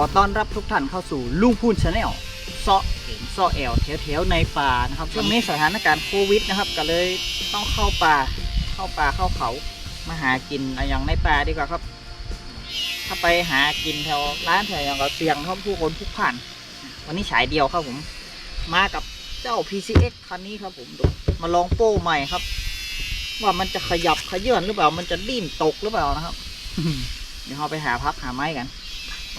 ขอต้อนรับทุกท่านเข้าสู่ลุงพูนชาแนลเซาะเห็นเซาะแอลแถวๆในป่านะครับช่วงนี้สถานการณ์โควิดนะครับ ก็เลยต้องเข้าป่าเข้าป่าเข้าเขามาหากินอะไรอย่างในป่าดีกว่าครับ ถ้าไปหากินแถวร้านแถวอย่างก็เสี่ยงครับผู้คนผู้ผ่าน วันนี้ฉายเดียวครับผม มากับเจ้า PCX คันนี้ครับผมมาลองโป้ใหม่ครับ ว่ามันจะขยับขยื่นหรือเปล่า มันจะดิ้นตกหรือเปล่านะครับ เดี๋ยวเราไปหาพักหาไม้กัน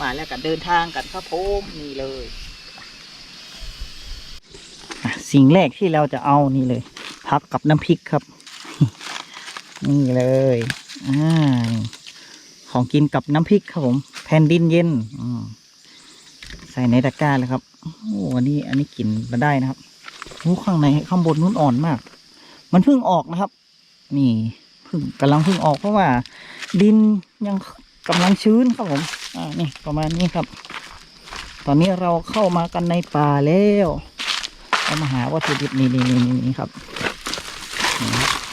ว่าแล้วก็เดินทางกันครับผมนี่เลยสิ่งแรกที่เราจะเอานี่เลยพักกับน้ำพริกครับ นี่เลยอ่าของกินกับน้ำพริกครับผมแผ่นดินเย็นใส่ในตะกร้าเลยครับโอ้อันนี้อันนี้กินมาได้นะครับโอ้ข้างในข้างบนนู้นอ่อนมาก มันเพิ่งออกนะครับ นี่เพิ่งกำลังเพิ่งออกเพราะว่า ดินยังกำลังชื้นครับผม อ่านี่ประมาณนี้ครับ ตอนนี้เราเข้ามากันในป่าแล้วเรามาหาวัตถุดิบนี่นี่นี่นี่ครับ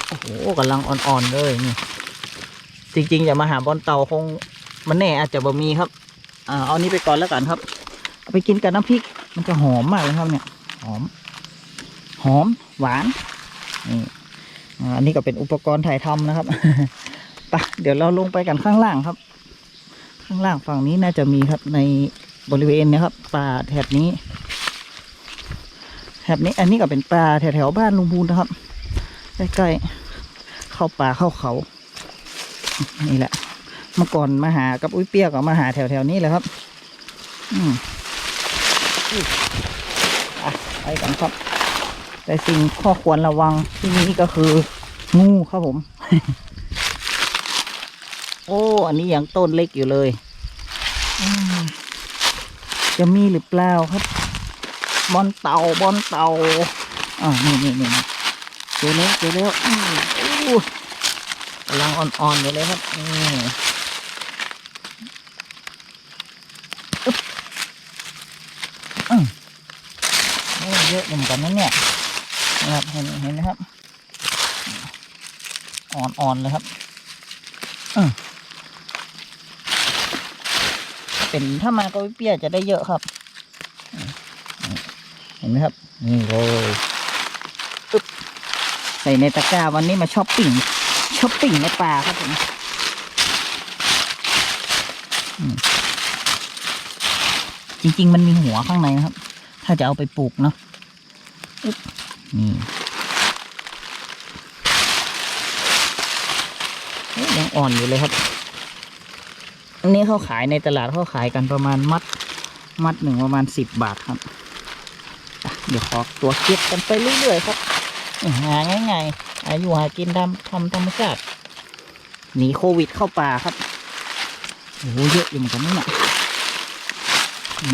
โอ้โหกำลังอ่อนๆเลยนี่ จริงๆอย่ามาหาบอลเต่าคงมันแน่อาจจะบ่มีครับ อ่าเอานี้ไปก่อนแล้วกันครับเอาไปกินกับน้ำพริก มันจะหอมมากเลยครับเนี่ย หอม หอมหวานนี่อ่าอันนี้ก็เป็นอุปกรณ์ถ่ายทำนะครับไปเดี๋ยวเราลงไปกันข้างล่างครับ ข้างล่างฝั่งนี้น่าจะมีครับในบริเวณนะครับป่าแถบนี้แถบนี้อันนี้ก็เป็นป่าแถวๆบ้านลุงพูนนะครับใกล้ๆเข้าป่าเข้าเขา นี่แหละ เมื่อก่อนมาหากับอุ้ยเปียกก็มาหาแถวๆนี้แหละครับ อืมอุ้ยอะไปกันครับ แต่สิ่งข้อควรระวังที่นี่ก็คืองูครับผม โอ้ อันนี้ยังต้นเล็กอยู่เลย จะมีหรือเปล่าครับ บอนเต่าบอนเต่าอ่านี่นี่นี่เจอแล้วเจอแล้วอืมอู้กำลังอ่อนๆอยู่เลยครับนี่อึ๊บอืมโอ้เยอะเหมือนกันนะเนี่ยนะครับเห็นเห็นไหมครับ อ่อนๆเลยครับอืม เป็นถ้ามาก็เปียจะได้เยอะครับอืมเห็นไหมครับ นี่เลยอึ๊บใส่ในตะกร้าวันนี้มาช้อปปิ้งช้อปปิ้งในป่าครับผมอืมจริง ๆ มันมีหัวข้างในนะครับ ถ้าจะเอาไปปลูกเนาะอึ๊บนี่โอ้ยังอ่อนอยู่เลยครับ อันนี้เขาขายในตลาดเขาขายกันประมาณมัดมัดหนึ่งประมาณสิบบาทครับเดี๋ยวขอตัวเก็บกันไปเรื่อยๆครับ หาง่ายๆอายุหากินทำทำธรรมชาติหนีโควิดเข้าป่าครับโอ้โหเยอะอยู่เหมือนกันนี่นะ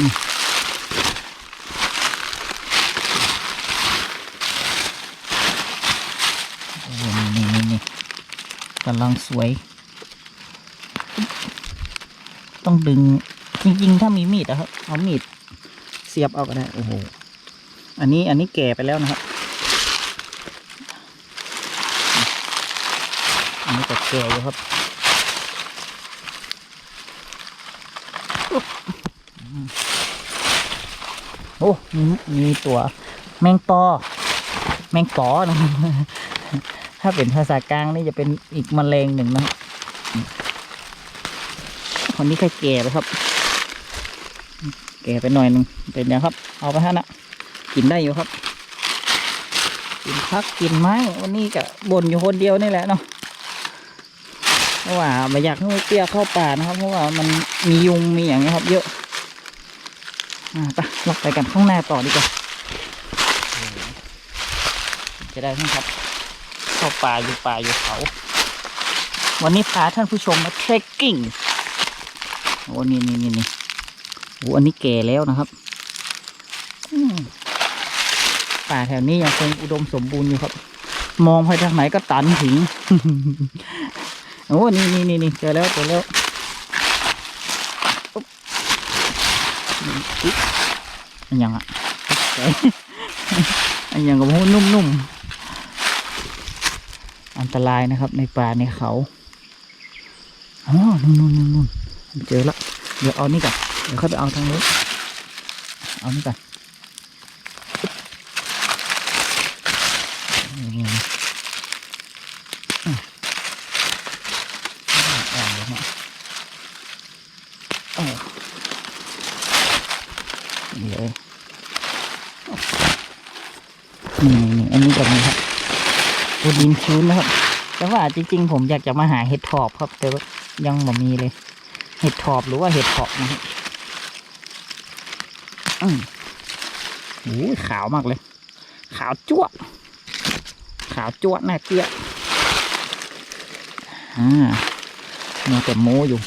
นี่นี่นี่กำลังสวย ต้องดึง จริง ๆ ถ้ามีมีดนะครับ เอามีดเสียบเอาก็ได้โอ้โหอันนี้อันนี้แก่ไปแล้วนะครับอันนี้ก็แก่อยู่ครับโอ้มีมีตัวแมงปอแมงปอนะถ้าเป็นภาษากลางนี่จะเป็นอีกแมลงหนึ่งนะ ครับคนนี้ก็แก่ไปครับ แก่ไปหน่อยหนึงเป็นไงครับ เอาไปฮะนะกินได้อยู่ครับ กินพักกินไม้วันนี้ก็บ่นอยู่คนเดียวนี่แหละเนาะเพราะว่าไม่อยากให้เปียเข้าป่านะครับ เพราะว่ามันมียุงมีอย่างเงี้ยครับ เยอะอ่าไปเราไปกันข้างหน้าต่อดีกว่าจะได้ไหมครับ เข้าป่าอยู่ป่าอยู่เขา วันนี้พาท่านผู้ชมมาเทรคกิ้ง โอ้นี่นี่นี่นี่โอ้อันนี้แก่แล้วนะครับป่าแถวนี้ยังคงอุดมสมบูรณ์อยู่ครับ มองไปทางไหนก็ตันหิงโอ้นี่นี่นี่นี่เจอแล้วเจอแล้วอันยังอะอันยังกับหูนุ่มๆ อันตรายนะครับในป่าในเขาอ๋อนู่นนู่นนู่นนู่น เจอละเดี๋ยวเอานี่ก่อนเดี๋ยวค่อยไปเอาทางนู้นเอานี่ก่อนนี่นี่นี่อืมอ่อนเลยนะเออนี่เลยนี่นี่นี่อันนี้ก็มีครับตัวดินชื้นนะครับแต่ว่าจริงๆ ผมอยากจะมาหาเห็ดถอบครับ แต่ว่ายังไม่มีเลย เห็ดถอบหรือว่าเห็ดเพาะนะครับอืมโอ้ขาวมากเลย ขาวจั่วขาวจั่วะน่าเกลียดอ่ามีแต่โมอยู่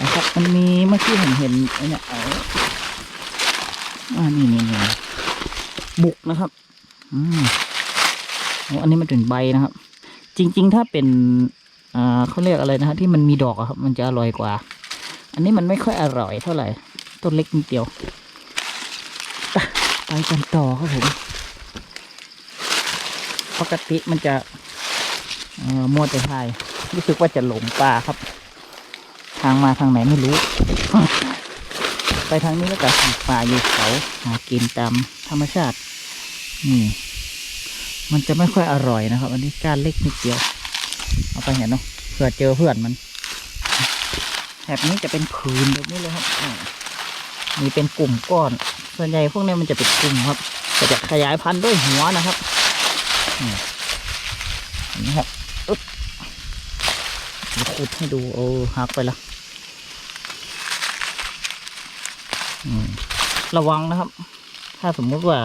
นะครับมันมีเมื่อกี้ผมเห็นไอ้เนี่ยเอาอ่านี่นี่นี่บุกนะครับ อืมโอ้อันนี้มันเป็นใบนะครับ จริง ๆ ถ้าเป็น อ่าเขาเรียกอะไรนะฮะที่มันมีดอกอะครับ มันจะอร่อยกว่า อันนี้มันไม่ค่อยอร่อยเท่าไหร่ต้นเล็กนิดเดียว ไปกันต่อครับผมปกติมันจะเอ่อมัวแต่ทายรู้สึกว่าจะหลงป่าครับ ทางมาทางไหนไม่รู้ ไปทางนี้แล้วก็ป่าอยู่เขาหากินตามธรรมชาตินี่มันจะไม่ค่อยอร่อยนะครับ อันนี้ก้านเล็กนิดเดียว เอาไปเห็นเนาะเผื่อเจอเพื่อนมันแถบนี้จะเป็นผืนแบบนี้เลยครับมีเป็นกลุ่มก้อน ส่วนใหญ่พวกนี้มันจะเป็นกลุ่มครับก็จะขยายพันธุ์ด้วยหัวนะครับนไหมครับอึ๊บขุดให้ดูโอ้หักไปละระวังนะครับ ถ้าสมมุติว่า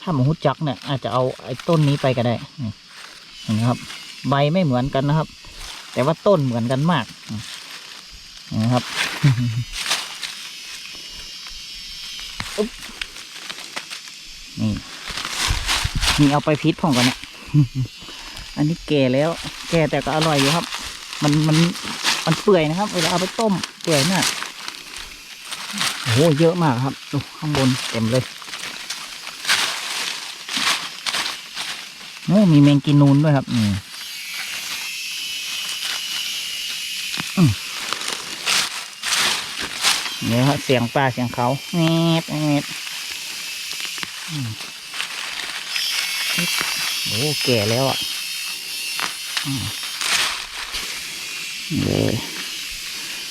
ถ้าหมูฮุจักเนี่ย อาจจะเอาไอ้ต้นนี้ไปก็ได้นี่เห็นไหมครับ ใบไม่เหมือนกันนะครับ แต่ว่าต้นเหมือนกันมากนไหมครับนี่นี่เอาไปพิษพ่องกันเนี่ยอันนี้แก่แล้ว แก่แต่ก็อร่อยอยู่ครับ มันมันมันเปื่อยนะครับเวลาเอาไปต้มเปื่อยมากโอ้โหเยอะมากครับดูข้างบนเต็มเลยโอ้มีแมงกินนูนด้วยครับนี่อืมเนี่ยครับเสียงปลาเสียงเขาแงบแงบอืมโอ้แก่แล้วอะ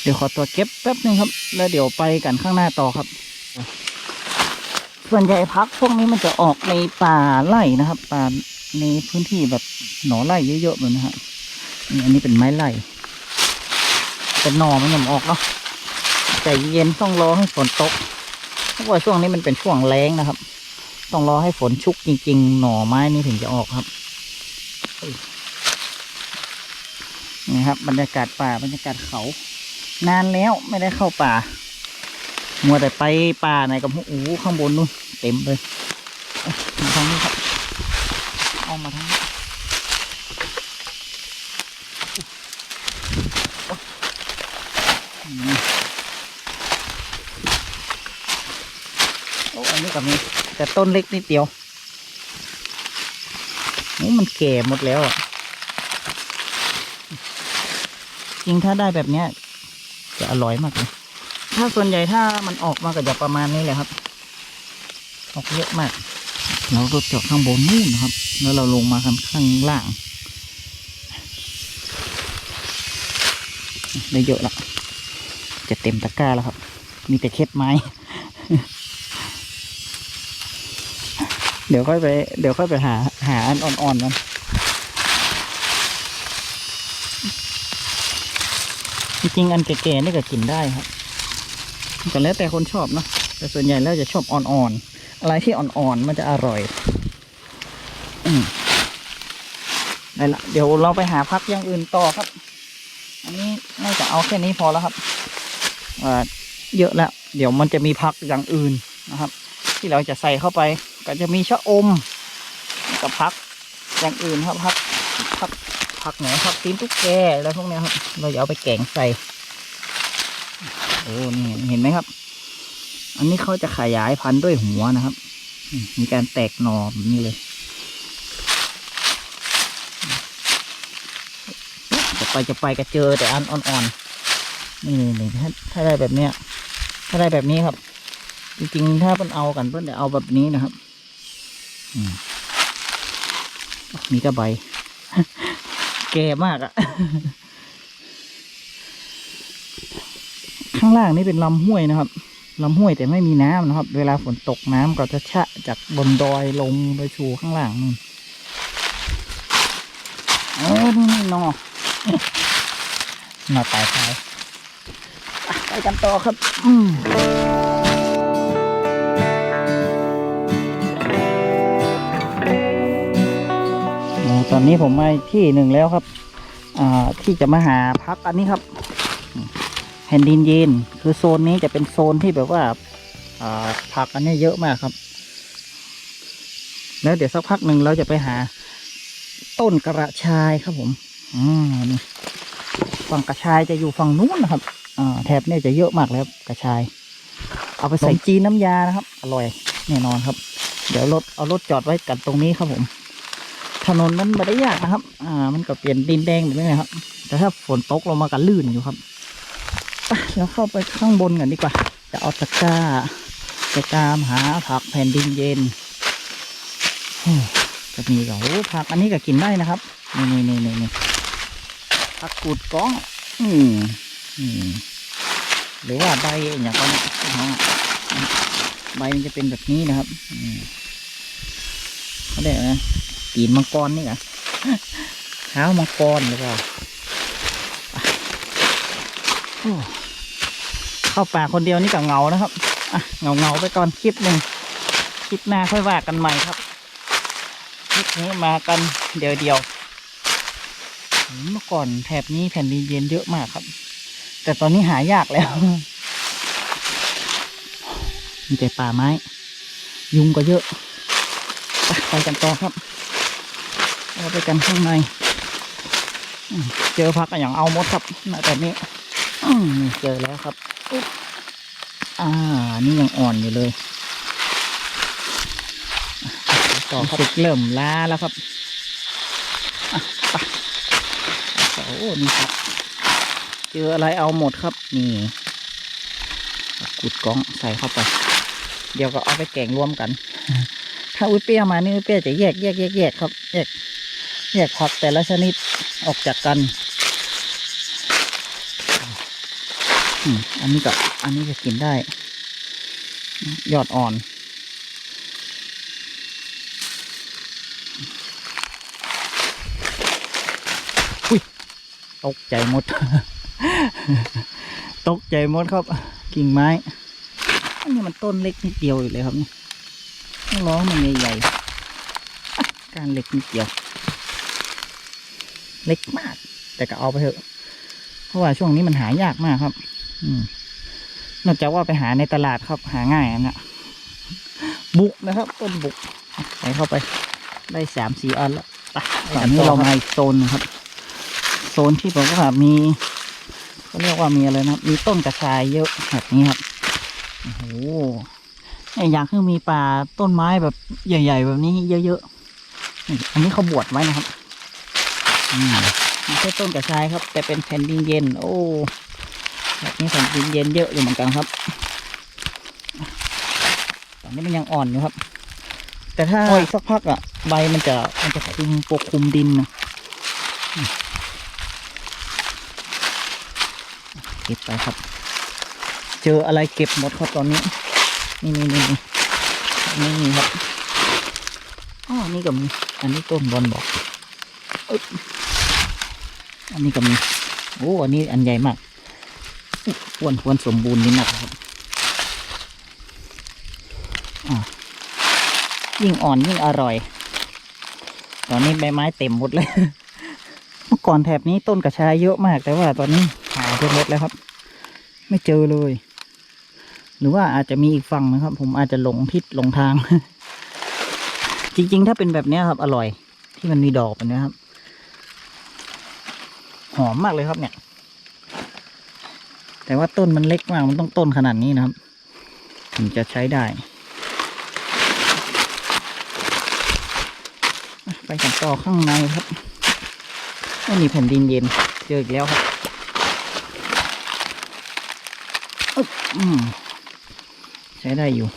เดี๋ยวขอตัวเก็บแป๊บนึงครับ แล้วเดี๋ยวไปกันข้างหน้าต่อครับ ส่วนใหญ่พักพวกนี้มันจะออกในป่าไร่นะครับ ป่าในพื้นที่แบบหนอไร่เยอะๆเลยนะฮะนี่อันนี้เป็นไม้ไร่แต่หนอมันยังออกเนาะ ใจเย็นต้องรอให้ฝนตก เพราะว่าช่วงนี้มันเป็นช่วงแล้งนะครับ ต้องรอให้ฝนชุกจริง ๆ หน่อไม้นี่ถึงจะออกครับนี่ครับ บรรยากาศป่าบรรยากาศเขา นานแล้วไม่ได้เข้าป่า มัวแต่ไปป่าไหนกับโอ้ข้างบนนู่นเต็มเลยมาทางนี้ครับ เอามาทางนี้อืมโอ้อันนี้ก็มีแต้นเล็กนิดเดียวโอ้มันแก่หมดแล้วอะ จริงถ้าได้แบบเนี้ย จะอร่อยมากเลยถ้าส่วนใหญ่ถ้ามันออกมาก็จะประมาณนี้แหละครับ ออกเยอะมาก เรารถจอดข้างบนนู่นครับ แล้วเราลงมาข้างข้างล่าง ได้เยอะละจะเต็มตะกร้าแล้วครับ มีแต่เค็ดไม้ เดี๋ยวค่อยไป เดี๋ยวค่อยไปหา หาอันอ่อนๆมันจริงๆอันแก่ๆนี่ก็กินได้ครับก็แล้วแต่คนชอบเนอะแต่ส่วนใหญ่แล้วจะชอบอ่อนๆอะไรที่อ่อนๆมันจะอร่อยอืมได้ละเดี๋ยวเราไปหาพักอย่างอื่นต่อครับ อันนี้น่าจะเอาแค่นี้พอแล้วครับอ่าเยอะแล้ว เดี๋ยวมันจะมีพักอย่างอื่นนะครับ ที่เราจะใส่เข้าไป ก็จะมีชะอมกับพักอย่างอื่นครับพักพักพักไหนพักตีนตุ๊กแกอะไรพวกนี้ครับ เราจะเอาไปแกงใส่โอ้นี่เห็นไหมครับ อันนี้เขาจะขยายพันธุ์ด้วยหัวนะครับ มีการแตกหน่อแบบนี้เลยจะไปจะไปก็เจอแต่อันอ่อนๆนี่นี่ถ้าถ้าได้แบบเนี้ย ถ้าได้แบบนี้ครับ จริงๆถ้าเพิ่นเอากันเพิ่นจะเอาแบบนี้นะครับ มมีแต่ใบ แก่มากอะข้างล่างนี่เป็นลำห้วยนะครับลำห้วยแต่ไม่มีน้ำนะครับ เวลาฝนตกน้ำก็จะชะจากบนดอยลงไปสู่ข้างล่างนู่นเออนี่นี่นอหนอตายตายไปกันต่อครับ อืม ตอนนี้ผมมาที่หนึ่งแล้วครับอ่าที่จะมาหาพักอันนี้ครับแผ่นดินเย็นคือโซนนี้จะเป็นโซนที่แบบว่าอ่าผักอันนี้เยอะมากครับ แล้วเดี๋ยวสักพักหนึ่งเราจะไปหา ต้นกระชายครับผมอืมนี่ฝั่งกระชายจะอยู่ฝั่งนู้นนะครับอ่าแถบเนี่ยจะเยอะมากแล้วกระชาย เอาไปใส่จีนน้ำยานะครับ อร่อยแน่นอนครับ เดี๋ยวรถเอารถจอดไว้กันตรงนี้ครับผม ถนนมันไม่ได้ยากนะครับ อ่า มันก็เปลี่ยนดินแดงแบบนี้นะครับ แต่ถ้าฝนตกลงมากันลื่นอยู่ครับไปเราเข้าไปข้างบนกันดีกว่า จะเอาตะกร้าจะตามหาผักแผ่นดินเย็นจะมีก็โอ้ผักอันนี้ก็กินได้นะครับ นี่นี่นี่นี่นี่ผักกูดก้อง อืมอืมหรือว่าใบอย่างก็เนี่ยอ๋อใบมันจะเป็นแบบนี้นะครับอืมเขาเรียกนะ ตีนมังกรนี่เหรอเท้ามังกรหรือเปล่าเข้าป่าคนเดียวนี่ก็เงานะครับเงาเงาไปก่อนคลิปหนึ่งคลิปหน้าค่อยว่ากันใหม่ครับคลิปนี้มากันเดียวเดียวเมื่อก่อนแถบนี้แผ่นดินเย็นเยอะมากครับ แต่ตอนนี้หายากแล้วมีแต่ป่าไม้ ยุงก็เยอะ ไปไปกันต่อครับ เราไปกันข้างในเจอพักอย่างเอาหมดครับณแบบนี้อืมนี่เจอแล้วครับอ่า นี่ยังอ่อนอยู่เลยต่อครับเริ่มล้าแล้วครับอะไปโอ้นี่ครับ เจออะไรเอาหมดครับ นี่กุดกล้องใส่เข้าไป เดี๋ยวก็เอาไปแกงรวมกัน ถ้าอุ้ยเปี้ยมานี่อุ้ยเปี้ยจะแยกแยกแยกแยกครับแยก แยกผักแต่ละชนิดออกจากกัน อันนี้ก็อันนี้จะกินได้ ยอดอ่อน อุ้ย ตกใจหมด ตกใจหมดครับ กิ่งไม้ อันนี้มันต้นเล็กนิดเดียวอยู่เลยครับนี่ต้องร้องมันใหญ่ๆอ่การเล็กนิดเดียว เล็กมาก แต่ก็เอาไปเถอะ เพราะว่าช่วงนี้มันหายากมากครับ อืมนอกจากว่าไปหาในตลาดครับหาง่ายอันน่ะบุกนะครับ ต้นบุกใส่เข้าไป ได้สามสี่อันแล้วไปตอนนี้เรามาอีกโซนนึงครับ โซนที่บอกว่ามีเขาเรียกว่ามีอะไรนะมีต้นกระชายเยอะแบบนี้ครับโอ้โหเนี่ยอยากให้มีป่าต้นไม้แบบใหญ่ ๆ แบบนี้เยอะๆอันนี้เขาบวชไว้นะครับ ไม่ใช่ต้นกระชายครับ แต่เป็นแผ่นดินเย็น โอ้แบบนี้แผ่นดินเย็นเยอะอยู่เหมือนกันครับตอนนี้มันยังอ่อนอยู่ครับ แต่ถ้าอีกสักพักอะ ใบมันจะมันจะคุมปกคลุมดินนะอืมเก็บไปครับ เจออะไรเก็บหมดครับตอนนี้ นี่นี่นี่นี่นี่ครับอ๋อนี่ก็มีอันนี้ต้นบอลบอก อันนี้ก็มี โอ้ อันนี้อันใหญ่มากอ้วนควรสมบูรณ์นิดหนักครับยิ่งอ่อนยิ่งอร่อย ตอนนี้ใบไม้เต็มหมดเลย เมื่อก่อนแถบนี้ต้นกระชายเยอะมาก แต่ว่าตอนนี้หายไปหมดแล้วครับ ไม่เจอเลย หรือว่าอาจจะมีอีกฝั่งนะครับ ผมอาจจะหลงทิศหลงทาง จริง ๆ ถ้าเป็นแบบนี้ครับ อร่อย ที่มันมีดอกแบบนี้ครับ หอมมากเลยครับเนี่ย แต่ว่าต้นมันเล็กมากมันต้องต้นขนาดนี้นะครับ ถึงจะใช้ได้ ไปกันต่อข้างในครับไม่มีแผ่นดินเย็นเจออีกแล้วครับอืมใช้ได้อยู่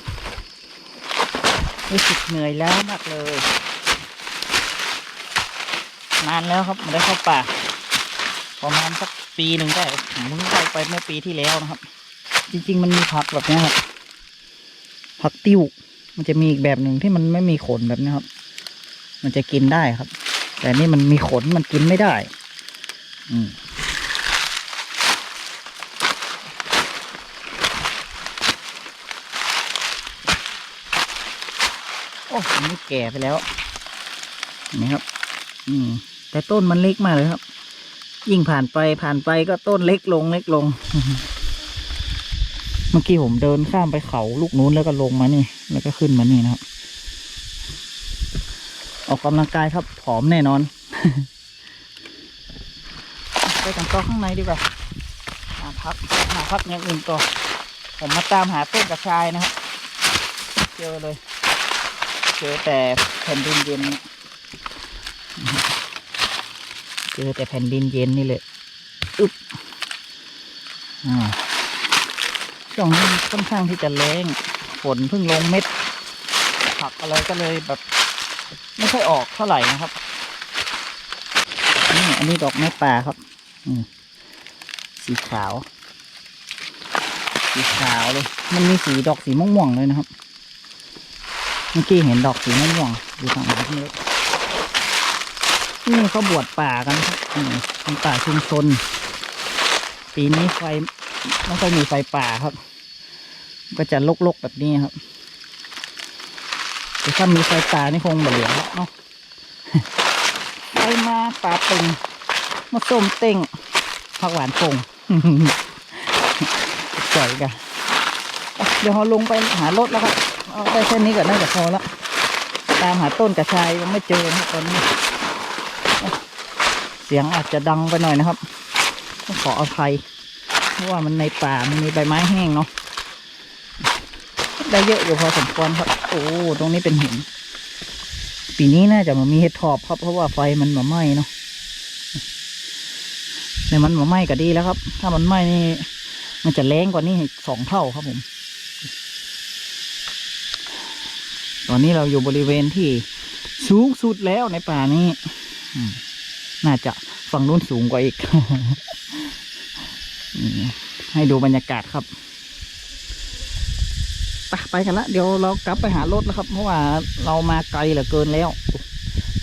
รู้สึกเหนื่อยแล้วมากเลย นานแล้วครับไม่ได้เข้าป่า ประมาณสักปีหนึ่งได้ผมเพิ่งเข้าไปเมื่อปีที่แล้วนะครับ จริง ๆ มันมีผักแบบนี้ครับผักติ้ว มันจะมีอีกแบบหนึ่งที่มันไม่มีขนแบบนี้ครับ มันจะกินได้ครับ แต่นี่มันมีขนมันกินไม่ได้ อืมโอ้อันนี้แก่ไปแล้วนไหมครับ อืมแต่ต้นมันเล็กมากเลยครับ ยิ่งผ่านไปผ่านไปก็ต้นเล็กลงเล็กลง เมื่อกี้ผมเดินข้ามไปเขาลูกนู้นแล้วก็ลงมานี่ แล้วก็ขึ้นมานี่นะครับ ออกกำลังกายครับผอมแน่นอน ไปกันต่อข้างในดีกว่าหาพักหาพักอย่างอื่นต่อ ผมมาตามหาต้นกระชายนะครับ เจอเลย เจอแต่แผ่นดินเย็นเนี่ยเจอแต่แผ่นดินเย็นนี่เลยอึบอ่าช่วงนี้ค่อนข้างที่จะแรงฝนเพิ่งลงเม็ด ผักอะไรก็เลยแบบ ไม่ค่อยออกเท่าไหร่นะครับนี่อันนี้ดอกไม้ป่าครับ อืมสีขาว สีขาวเลย มันมีสีดอกสีม่วงๆเลยนะครับ เมื่อกี้เห็นดอกสีม่วงๆอยู่ฝั่งนู้นเลย นี่เขาบวชป่ากันครับอืมเป็นป่าชุมชน ปีนี้ไฟไม่ค่อยมีไฟป่าครับ ก็จะลกๆแบบนี้ครับแต่ถ้ามีไฟป่านี่คงบบเหลือแล้วเนาะไฟมาป่าตึงมาส้มเต่งผักหวานพงจ่อยกันเดี๋ยวเราลงไปหารถแล้วครับเอาได้แค่นี้ก็น่าจะพอละตามหาต้นกระชายยังไม่เจอนะตอนนี้ เสียงอาจจะดังไปหน่อยนะครับต้องขออภัย เพราะว่ามันในป่ามันมีใบไม้แห้งเนาะได้เยอะอยู่พอสมควรครับ โอ้ตรงนี้เป็นหินปีนี้น่าจะมามีเห็ดถอบครับเพราะว่าไฟมันมาไหม้เนาะแต่มันมาไหม้ก็ดีแล้วครับ ถ้ามันไหม้นี่มันจะแรงกว่านี้สองเท่าครับผม ตอนนี้เราอยู่บริเวณที่สูงสุดแล้วในป่านี้ น่าจะฝั่งนู้นสูงกว่าอีก ให้ดูบรรยากาศครับไปไปกันละเดี๋ยวเรากลับไปหารถแล้วครับ เพราะว่าเรามาไกลเหลือเกินแล้ว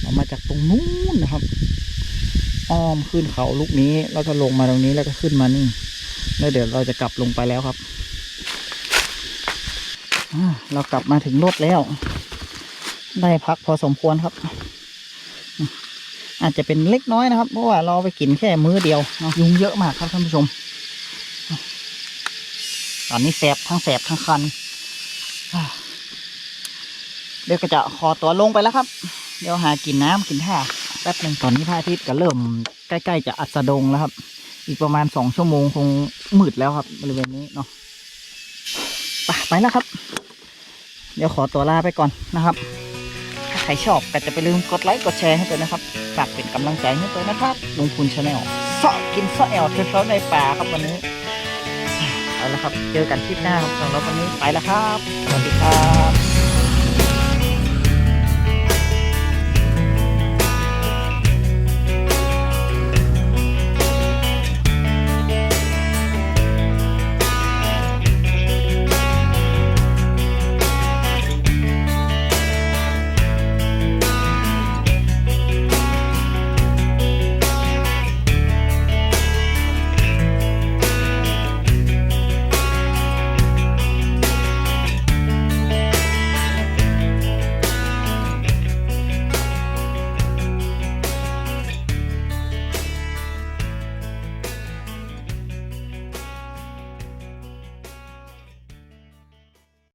เรามาจากตรงนู้นนะครับ อ้อมขึ้นเขาลูกนี้แล้วก็ลงมาตรงนี้แล้วก็ขึ้นมานี่ แล้วเดี๋ยวเราจะกลับลงไปแล้วครับเรากลับมาถึงรถแล้ว ได้พักพอสมควรครับ อาจจะเป็นเล็กน้อยนะครับ เพราะว่าเราไปกินแค่มื้อเดียวเนาะยุงเยอะมากครับท่านผู้ชม ตอนนี้แสบทั้งแสบทั้งคัน เดี๋ยวก็จะขอตัวลงไปแล้วครับ เดี๋ยวหากินน้ำกินท่าแป๊บหนึ่งตอนนี้พระอาทิตย์ก็เริ่มใกล้ๆจะอัสดงแล้วครับ อีกประมาณสองชั่วโมงคงมืดแล้วครับบริเวณนี้เนาะไปแล้วครับ เดี๋ยวขอตัวลาไปก่อนนะครับ ครชอบก็จะไปลืมกดไลค์กดแชร์ให้ตัวนะครับฝากเป็นกำลังใจให้ตัวนะครับลุงคุณชาแนลเสาะกินเสาะแอลเท้าะในป่าครับวันนี้เอาละครับ เจอกันคลิปหน้าครับสำหรับวันนี้ไปแล้วครับ สวัสดีครับ